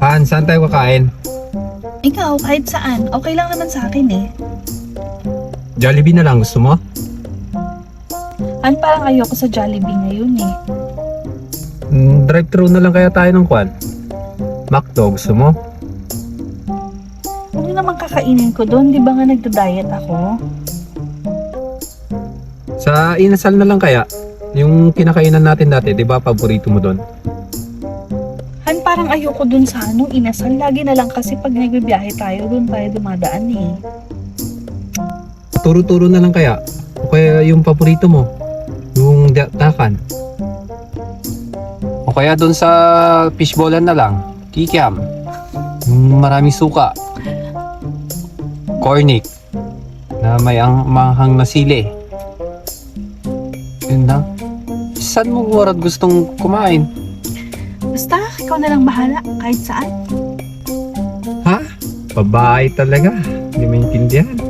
Han, saan tayo kakain? Ikaw, kahit saan. Okay lang naman sa akin eh. Jollibee na lang, gusto mo? Han, parang ayoko sa Jollibee ngayon eh. Mm, drive-thru na lang kaya tayo ng kwan. McDo, gusto mo? Ano naman kakainin ko doon? Di ba nga nagda-diet ako? Sa inasal na lang kaya. Yung kinakainan natin dati, di ba paborito mo doon? Han, parang ayoko dun sa ano, inasal. Lagi na lang kasi pag nagbibiyahe tayo, dun tayo dumadaan eh. Turo-turo na lang kaya. O kaya yung paborito mo. Yung da- dakan. O kaya doon sa fishballan na lang. Kikiam. Maraming suka. Cornic. Na may ang mahang na sili. Yun lang. Saan mo warad gustong kumain? Basta, ikaw na lang bahala, kahit saan. Ha? Babae talaga. Hindi maintindihan.